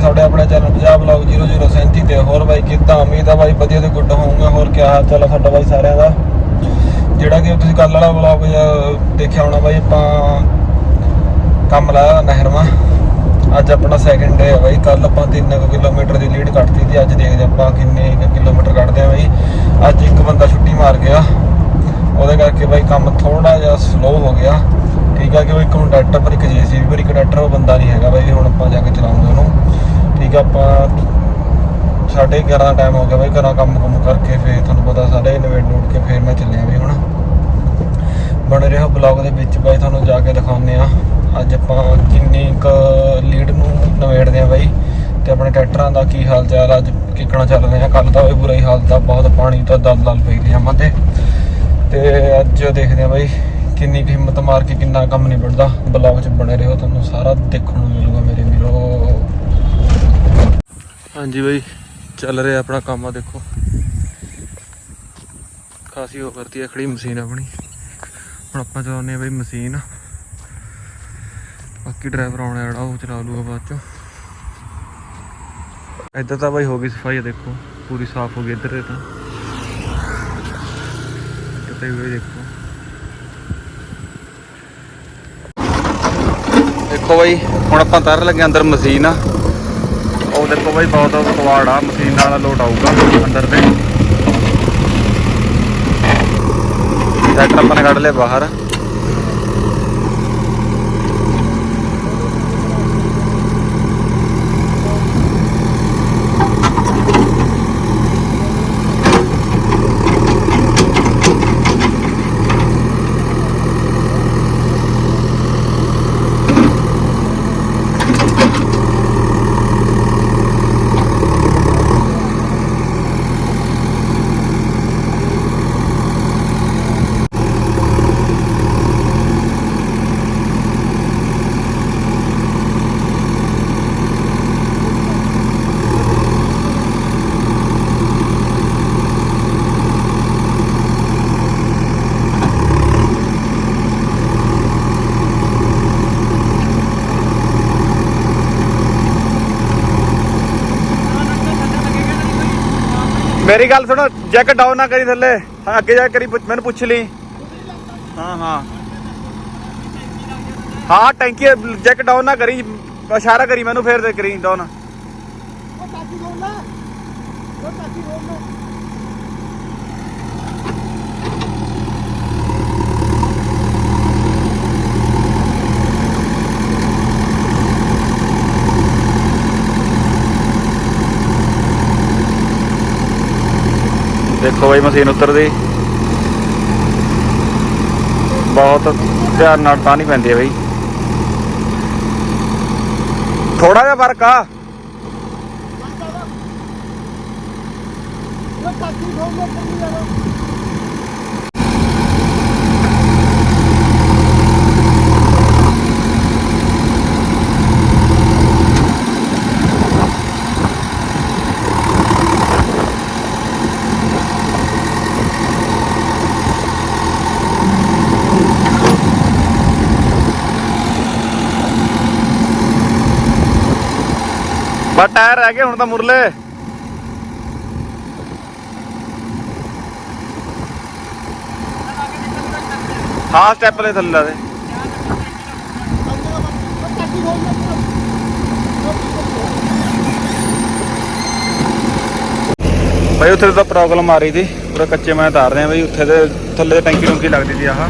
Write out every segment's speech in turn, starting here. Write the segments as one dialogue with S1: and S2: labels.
S1: ਦੇ ਤੁਹਾਡੇ ਆਪਣੇ ਚੈਨਲ ਪੰਜਾਬ ਵਲੌਗ 0037 ਤੇ ਹੋਰ ਬਾਈ ਕਿੱਦਾਂ ਉਮੀਦ ਆ ਬਾਈ ਵਧੀਆ ਤੇ ਗੁੱਡ ਹੋਊਗਾ, ਹੋਰ ਕੀ ਹਾਲ ਚਾਲ ਆ ਤੁਹਾਡਾ ਬਾਈ ਸਾਰਿਆਂ ਦਾ? ਜਿਹੜਾ ਕਿ ਤੁਸੀਂ ਕੱਲ ਵਾਲਾ ਵਲੌਗ ਦੇਖਿਆ ਹੋਣਾ ਬਾਈ, ਆਪਾਂ ਕੰਮ ਲਾਇਆ ਨਹਿਰਵਾ। ਅੱਜ ਆਪਣਾ ਸੈਕਿੰਡ ਡੇ ਹੈ ਬਾਈ ਕੱਲ ਆਪਾਂ 3 ਕਿਲੋਮੀਟਰ ਦੀ ਲੀਡ ਕੱਟਤੀ ਤੇ ਅੱਜ ਦੇਖਦੇ ਆਪਾਂ ਕਿੰਨੇ ਕੁ ਕਿਲੋਮੀਟਰ ਕੱਢਦੇ ਆ ਬਾਈ। ਅੱਜ ਇੱਕ ਬੰਦਾ ਛੁੱਟੀ ਮਾਰ ਗਿਆ। ਉਹਦੇ ਕਰਕੇ ਬਾਈ ਕੰਮ ਥੋੜਾ ਜਿਹਾ ਸਲੋ ਹੋ ਗਿਆ। ਠੀਕ ਆ ਕਿ ਉਹ ਇੱਕ ਹੁਣ ਪਰ ਇੱਕ ਜੀਸੀਬੀ ਪਰ ਇੱਕ ਡਾਕਟਰ ਉਹ ਬੰਦਾ ਨਹੀਂ ਹੈਗਾ ਬਾਈ, ਹੁਣ ਆਪਾਂ ਜਾ ਕੇ ਚਲਾਉਂਗੇ ਉਹਨੂੰ। ਠੀਕ ਆ, ਆਪਾਂ ਸਾਡੇ 11 ਦਾ ਟਾਈਮ ਹੋ ਗਿਆ ਬਾਈ, ਘਰਾਂ ਕੰਮ ਕੁਮ ਕਰਕੇ ਫੇਰ ਤੁਹਾਨੂੰ ਪਤਾ ਸਾਰੇ ਨਵੇੜ ਨੂੜ ਕੇ ਫੇਰ ਮੈਂ ਚੱਲਿਆ ਵੀ ਹੁਣ। ਬਣ ਰਿਹਾ ਬਲੌਗ ਦੇ ਵਿੱਚ ਬਾਈ, ਤੁਹਾਨੂੰ ਜਾ ਕੇ ਦਿਖਾਉਂਦੇ ਆ ਅੱਜ ਆਪਾਂ ਕਿੰਨੀ ਕ ਲੀਡ ਨੂੰ ਨਵੇੜਦੇ ਆ ਬਾਈ ਤੇ ਆਪਣੇ ਟਰੈਕਟਰਾਂ ਦਾ ਕੀ ਹਾਲ ਚਾਲ ਅੱਜ ਕਿੱਕਣਾ ਚੱਲ ਰਿਹਾ ਕੱਲ ਦਾ ਵੀ ਬੁਰਾ ਹੀ ਹਾਲ ਤਾਂ ਬਹੁਤ ਪਾਣੀ ਤਾਂ ਦਲ ਦਲ ਪਈ ਰਿਹਾ ਮਤੇ ਤੇ ਅੱਜ ਦੇਖਦੇ ਆ ਬਾਈ, ਕਿੰਨੀ ਕੁ ਹਿੰਮਤ ਮਾਰ ਕੇ ਕਿੰਨਾ ਕੰਮ ਨਿਬੜਦਾ। ਬਣਦਾ ਬਲੌਗ 'ਚ ਬਣੇ ਰਹੋ, ਤੁਹਾਨੂੰ ਸਾਰਾ ਦੇਖਣ ਨੂੰ ਮਿਲੂਗਾ ਮੇਰੇ ਵੀਰੋ। ਹਾਂਜੀ ਬਾਈ, ਚੱਲ ਰਿਹਾ ਆਪਣਾ ਕੰਮ ਆ ਦੇਖੋ। ਖਾਸੀ ਹੋ ਕਰਤੀ ਹੈ ਖੜੀ ਮਸ਼ੀਨ ਆਪਣੀ। ਹੁਣ ਆਪਾਂ ਚਲਾਉਂਦੇ ਆ ਬਈ ਮਸ਼ੀਨ। ਬਾਕੀ ਡਰਾਈਵਰ ਆਉਣਾ ਜਿਹੜਾ, ਉਹ ਚਲਾ ਲੂਗਾ ਬਾਅਦ ਚੋਂ। ਇੱਧਰ ਤਾਂ ਬਾਈ ਹੋ ਗਈ ਸਫ਼ਾਈ ਦੇਖੋ, ਪੂਰੀ ਸਾਫ਼ ਹੋ ਗਈ ਇੱਧਰ ਤੇ। ਤਾਂ ਕਿਤੇ ਵੀ ਦੇਖੋ। ਦੇਖੋ ਬਾਈ, ਹੁਣ ਆਪਾਂ ਤਰ ਲੱਗੇ ਅੰਦਰ ਮਸ਼ੀਨ ਆ। ਦੇਖੋ ਬਾਈ, ਬਹੁਤ ਕਵਾੜ ਆ, ਮਸ਼ੀਨ ਨਾਲ ਲੋਟ ਆਊਗਾ ਅੰਦਰ ਤੇ। ਟਰੈਕਟਰ ਆਪਾਂ ਨੇ ਕੱਢ ਲਿਆ ਬਾਹਰ। ਮੇਰੀ ਗੱਲ ਸੁਣੋ ਜੈਕ ਡਾਊਨ ਨਾ ਕਰੀ ਥੱਲੇ ਅੱਗੇ ਜਾ ਕੇ ਕਰੀ ਪੁੱਛ- ਮੈਨੂੰ ਪੁੱਛ ਲਈ। ਹਾਂ ਹਾਂ। ਹਾਂ, ਟੈਂਕੀ ਜੈਕ ਡਾਊਨ ਨਾ ਕਰੀ, ਇਸ਼ਾਰਾ ਕਰੀ ਮੈਨੂੰ ਫੇਰ ਦੇ ਕਰੀ ਡਾਊਨ ਦੇਖੋ ਬਾਈ ਮਸ਼ੀਨ ਉਤਰਦੀ। ਬਹੁਤ ਧਿਆਨ ਨਾਲ ਤਾਂ ਨਹੀਂ ਪੈਂਦੀ ਹੈ ਬਈ। ਥੋੜਾ ਜਿਹਾ ਫ਼ਰਕ ਆ। ਬਸ ਟਾਇਰ ਰਹਿ ਗਏ ਹੁਣ ਤਾਂ ਮੁਰਲੇ। ਹਾਂ ਸਟੈਪ ਲੈ ਥੱਲੇ ਲਾ ਦੇ। ਬਈ ਉੱਥੇ ਤਾਂ ਪ੍ਰੋਬਲਮ ਆ ਰਹੀ ਸੀ। ਪੂਰਾ ਕੱਚੇ ਮੈਂ ਤਾਰ ਰਹੇ ਆ ਉੱਥੇ ਦੇ ਥੱਲੇ ਤੇ ਟੈਂਕੀ ਟੁੰਕੀ ਲੱਗਦੀ ਸੀ ਆਹ।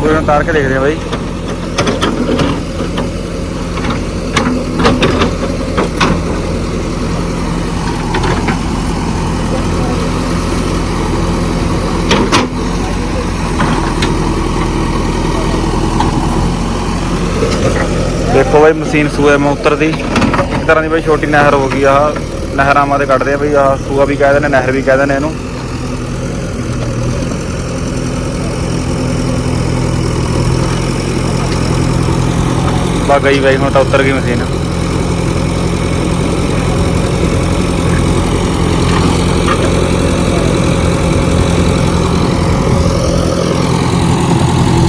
S1: ਪੂਰੇ ਨੂੰ ਤਾਰ ਕੇ ਦੇਖਦੇ ਆ ਬਈ। ਦੇਖੋ ਬਈ, ਮਸ਼ੀਨ ਸੂਏ ਮੈਂ ਉਤਰਦੀ। ਇੱਕ ਤਰ੍ਹਾਂ ਦੀ ਬਈ ਛੋਟੀ ਨਹਿਰ ਹੋ ਗਈ ਆ। ਨਹਿਰਾਂ ਮਾਂ ਦੇ ਕੱਢਦੇ ਆ ਬਈ, ਆ ਸੂਆ ਵੀ ਕਹਿ ਦਿੰਦੇ, ਨਹਿਰ ਵੀ ਕਹਿ ਦਿੰਦੇ ਇਹਨੂੰ। ਬਾ ਗਈ ਬਈ, ਹੁਣ ਤਾਂ ਉਤਰ ਗਈ ਮਸ਼ੀਨ।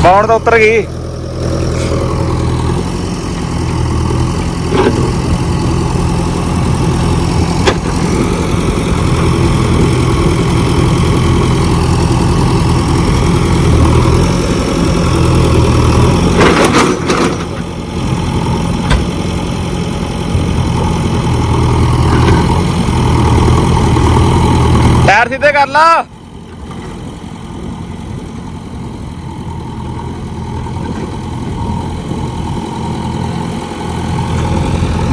S1: ਬਾਉਣ ਤਾਂ ਉਤਰ ਗਈ? ਕਰ ਲਾ।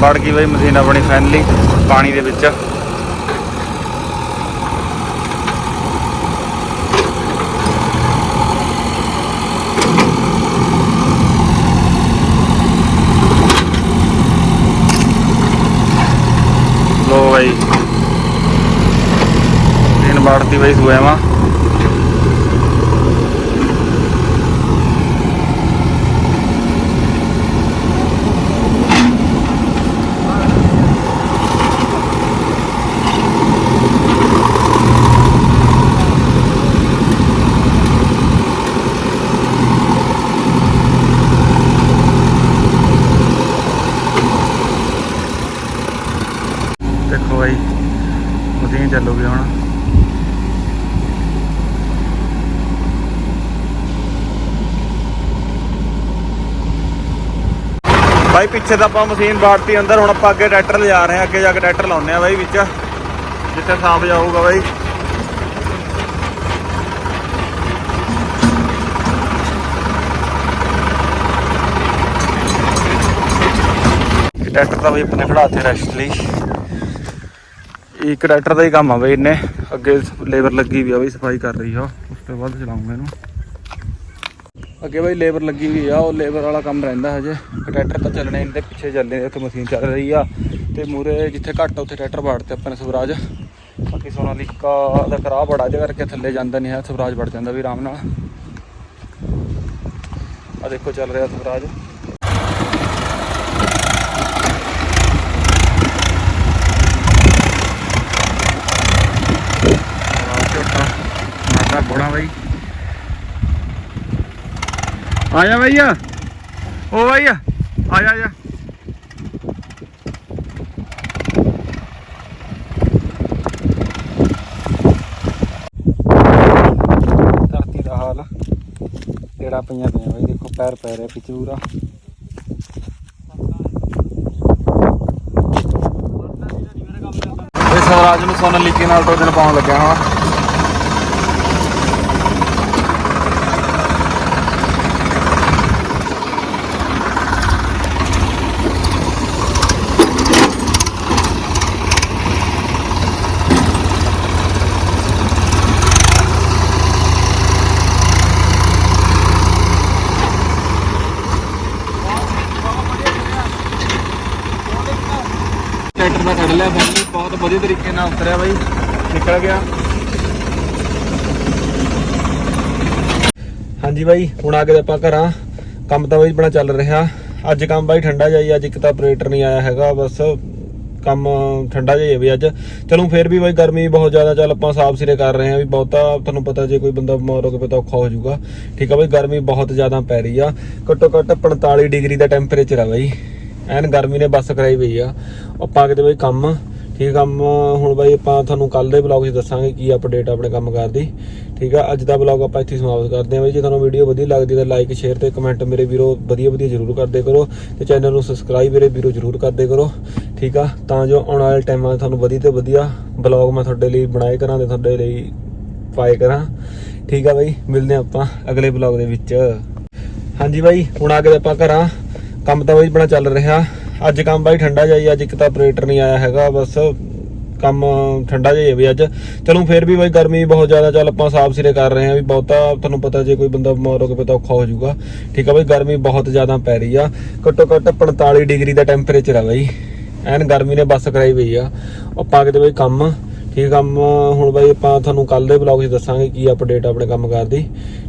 S1: ਵੜ ਗਈ ਬਈ ਮਸ਼ੀਨ ਆਪਣੀ ਫਾਈਨਲੀ ਪਾਣੀ ਦੇ ਵਿੱਚ। ਲੋ ਬਈ। ਮਸ਼ੀਨ ਵੜਤੀ ਬਈ ਸੂਏ ਦੇਖੋ ਬਾਈ ਮਸ਼ੀਨ ਚੱਲੂਗੀ ਹੁਣ ਬਾਈ, ਪਿੱਛੇ ਤਾਂ ਆਪਾਂ ਮਸ਼ੀਨ ਬਾੜਤੀ ਅੰਦਰ, ਹੁਣ ਆਪਾਂ ਅੱਗੇ ਟਰੈਕਟਰ ਲਿਜਾ ਰਹੇ ਹਾਂ, ਅੱਗੇ ਜਾ ਕੇ ਟਰੈਕਟਰ ਲਾਉਨੇ ਆ ਬਾਈ ਵਿੱਚ, ਜਿੱਥੇ ਸਾਫ਼ ਜਾਊਗਾ ਬਾਈ। ਟਰੈਕਟਰ ਤਾਂ ਬਈ ਆਪਣੇ ਖੜਾਤੇ ਰੈਸਟ ਲਈ। ਇੱਕ ਟਰੈਕਟਰ ਦਾ ਹੀ ਕੰਮ ਆ ਬਈ ਇਹਨੇ, ਅੱਗੇ ਲੇਬਰ ਲੱਗੀ ਵੀ ਆ ਬਈ, ਸਫ਼ਾਈ ਕਰ ਰਹੀ ਆ, ਉਸ ਤੋਂ ਬਾਅਦ ਚਲਾਉਂਗਾ ਇਹਨੂੰ। ਅੱਗੇ ਬਈ ਲੇਬਰ ਲੱਗੀ ਹੋਈ ਆ, ਉਹ ਲੇਬਰ ਵਾਲਾ ਕੰਮ ਰਹਿੰਦਾ ਹਜੇ। ਟਰੈਕਟਰ ਤਾਂ ਚੱਲਣੇ ਇਹਦੇ ਪਿੱਛੇ ਚੱਲਣੇ ਉੱਥੇ ਮਸ਼ੀਨ ਚੱਲ ਰਹੀ ਆ। ਤੇ ਮੂਰੇ ਜਿੱਥੇ ਘੱਟ ਉੱਥੇ ਟਰੈਕਟਰ ਬਾੜਤੇ ਆਪਾਂ ਨੇ ਸਵਰਾਜ। ਬਾਕੀ ਸੋਨਾਲੀਕਾ ਦਾ ਕਰਾ ਬੜਾ ਇਹਦੇ ਕਰਕੇ ਥੱਲੇ ਜਾਂਦਾ ਨਹੀਂ ਹੈ, ਸਵਰਾਜ ਵੜ ਜਾਂਦਾ ਵੀ ਆਰਾਮ ਨਾਲ। ਆ ਦੇਖੋ ਚੱਲ ਰਿਹਾ ਸਵਰਾਜ। ਮਾਤਾ ਬੋੜਾ ਬਾਈ। ਆਇਆ ਭਈਆ ਓ ਭਈਆ ਆਇਆ ਆਇਆ ਧਰਤੀ ਦਾ ਹਾਲ ਜਿਹੜਾ ਪਈਆਂ ਪਈਆਂ ਬਾਈ, ਦੇਖੋ ਪੈਰ ਪੈ ਰਿਹਾ ਪਿੱਛੇ ਪੂਰਾ ਸਵਰਾਜ ਨੂੰ ਸੋਨ ਲੀਕੇ ਨਾਲ ਦੋ ਪਾਉਣ ਲੱਗਿਆ ਹਾਂ। ਟਰੈਕਟਰ ਦਾ ਬਹੁਤ ਵਧੀਆ ਤਰੀਕੇ ਨਾਲ ਉਤਰਿਆ ਬਾਈ, ਨਿਕਲ ਗਿਆ। ਹਾਂਜੀ ਬਾਈ, ਹੁਣ ਆ ਕੇ ਆਪਾਂ ਘਰਾਂ, ਕੰਮ ਤਾਂ ਬਾਈ ਬਣਾ ਚੱਲ ਰਿਹਾ। ਅੱਜ ਕੰਮ ਬਾਈ ਠੰਡਾ ਜਾਈ ਅੱਜ ਇੱਕ ਤਾਂ ਆਪਰੇਟਰ ਨਹੀਂ ਆਇਆ ਹੈਗਾ, ਬਸ ਕੰਮ ਠੰਡਾ ਜਿਹਾ ਹੀ ਹੈ ਵੀ ਅੱਜ। ਚਲੋ ਫਿਰ ਵੀ ਬਾਈ ਗਰਮੀ ਬਹੁਤ ਜ਼ਿਆਦਾ, ਚੱਲ ਆਪਾਂ ਸਾਫ਼ ਸਿਰੇ ਕਰ ਰਹੇ ਹਾਂ ਵੀ ਬਹੁਤਾ, ਤੁਹਾਨੂੰ ਪਤਾ ਜੇ ਕੋਈ ਬੰਦਾ ਬਿਮਾਰ ਹੋ ਗਿਆ ਤਾਂ ਔਖਾ ਹੋ ਜਾਊਗਾ। ਠੀਕ ਆ ਬਾਈ, ਗਰਮੀ ਬਹੁਤ ਜ਼ਿਆਦਾ ਪੈ ਰਹੀ ਆ। ਘੱਟੋ ਘੱਟ 45 ਡਿਗਰੀ ਦਾ ਟੈਂਪਰੇਚਰ ਆ ਬਾਈ। ਐਨ ਗਰਮੀ ਨੇ ਬੱਸ ਕਰਾਈ ਪਈ ਆ। ਆਪਾਂ ਕਿਤੇ ਬਾਈ ਕੰਮ, ਠੀਕ ਕੰਮ ਹੁਣ ਬਾਈ ਆਪਾਂ ਤੁਹਾਨੂੰ ਕੱਲ ਦੇ ਵਲੌਗ 'ਚ ਦੱਸਾਂਗੇ ਕੀ ਅਪਡੇਟ ਆਪਣੇ ਕੰਮ ਕਰਦੀ ਠੀਕ ਆ, ਅੱਜ ਦਾ ਵਲੌਗ ਆਪਾਂ ਇੱਥੇ ਸਮਾਪਤ ਕਰਦੇ ਹਾਂ ਬਾਈ। ਜੇ ਤੁਹਾਨੂੰ ਵੀਡੀਓ ਵਧੀਆ ਲੱਗਦੀ ਤਾਂ ਲਾਈਕ ਸ਼ੇਅਰ ਤੇ ਕਮੈਂਟ ਮੇਰੇ ਵੀਰੋ ਵਧੀਆ ਵਧੀਆ ਜ਼ਰੂਰ ਕਰਦੇ ਕਰੋ ਤੇ ਚੈਨਲ ਨੂੰ ਸਬਸਕ੍ਰਾਈਬ ਮੇਰੇ ਵੀਰੋ ਜ਼ਰੂਰ ਕਰਦੇ ਕਰੋ। ਠੀਕ ਆ, ਤਾਂ ਜੋ ਆਉਣ ਵਾਲੇ ਟਾਈਮਾਂ 'ਚ ਤੁਹਾਨੂੰ ਵਧੀਆ ਤੇ ਵਧੀਆ ਵਲੌਗ ਮੈਂ ਤੁਹਾਡੇ ਲਈ ਬਣਾਏ ਕਰਾਂ ਤੇ ਤੁਹਾਡੇ ਲਈ ਪਾਏ ਕਰਾਂ। ਠੀਕ ਆ ਬਾਈ, ਮਿਲਦੇ ਹਾਂ ਆਪਾਂ ਅਗਲੇ ਵਲੌਗ ਦੇ ਵਿੱਚ। ਹਾਂਜੀ ਬਾਈ, ਹੁਣ ਆ ਕੇ ਆਪਾਂ ਘਰਾਂ। ਕੰਮ ਤਾਂ ਬਾਈ ਬਣਾ ਚੱਲ ਰਿਹਾ। ਅੱਜ ਕੰਮ ਬਾਈ ਠੰਡਾ ਜਾਈ ਅੱਜ ਇੱਕ ਤਾਂ ਆਪਰੇਟਰ ਨਹੀਂ ਆਇਆ ਹੈਗਾ, ਬਸ ਕੰਮ ਠੰਡਾ ਜਿਹਾ ਹੈ ਵੀ ਅੱਜ। ਚਲੋ ਫਿਰ ਵੀ ਬਾਈ ਗਰਮੀ ਬਹੁਤ ਜ਼ਿਆਦਾ, ਚੱਲ ਆਪਾਂ ਸਾਫ਼ ਸਿਰੇ ਕਰ ਰਹੇ ਹਾਂ ਵੀ ਬਹੁਤਾ ਤੁਹਾਨੂੰ ਪਤਾ ਜੇ ਕੋਈ ਬੰਦਾ ਬਿਮਾਰ ਹੋ ਕੇ ਤਾਂ ਔਖਾ ਹੋ ਜਾਊਗਾ। ਠੀਕ ਆ ਬਾਈ, ਗਰਮੀ ਬਹੁਤ ਜ਼ਿਆਦਾ ਪੈ ਰਹੀ ਆ। ਘੱਟੋ ਘੱਟ 45 ਡਿਗਰੀ ਦਾ ਟੈਂਪਰੇਚਰ ਆ ਬਾਈ। ਐਨ ਗਰਮੀ ਨੇ ਬੱਸ ਕਰਾਈ ਪਈ ਆ। ਆਪਾਂ ਕਿਤੇ ਬਾਈ ਕੰਮ ਠੀਕ ਕੰਮ ਹੁਣ ਬਾਈ ਆਪਾਂ ਤੁਹਾਨੂੰ ਕੱਲ ਦੇ ਵਲੌਗ 'ਚ ਦੱਸਾਂਗੇ ਕੀ ਅਪਡੇਟ ਆਪਣੇ ਕੰਮ ਕਰਦੀ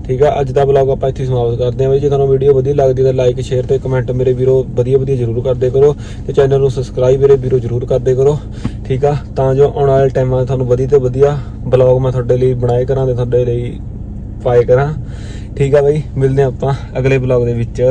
S1: ਠੀਕ ਆ? ਅੱਜ ਦਾ ਵਲੌਗ ਆਪਾਂ ਇੱਥੇ ਸਮਾਪਤ ਕਰਦੇ ਹਾਂ ਬਾਈ। ਜੇ ਤੁਹਾਨੂੰ ਵੀਡੀਓ ਵਧੀਆ ਲੱਗਦੀ ਤਾਂ ਲਾਈਕ ਸ਼ੇਅਰ ਤੇ ਕਮੈਂਟ ਮੇਰੇ ਵੀਰੋ ਵਧੀਆ ਵਧੀਆ ਜ਼ਰੂਰ ਕਰਦੇ ਕਰੋ ਤੇ ਚੈਨਲ ਨੂੰ ਸਬਸਕ੍ਰਾਈਬ ਮੇਰੇ ਵੀਰੋ ਜ਼ਰੂਰ ਕਰਦੇ ਕਰੋ। ਠੀਕ ਆ? ਤਾਂ ਜੋ ਆਉਣ ਵਾਲੇ ਟਾਈਮਾਂ 'ਚ ਤੁਹਾਨੂੰ ਵਧੀਆ ਤੇ ਵਧੀਆ ਵਲੌਗ ਮੈਂ ਤੁਹਾਡੇ ਲਈ ਬਣਾਏ ਕਰਾਂ ਤੇ ਤੁਹਾਡੇ ਲਈ ਪਾਏ ਕਰਾਂ। ਠੀਕ ਆ ਬਾਈ? ਮਿਲਦੇ ਹਾਂ ਆਪਾਂ ਅਗਲੇ ਵਲੌਗ ਦੇ ਵਿੱਚ।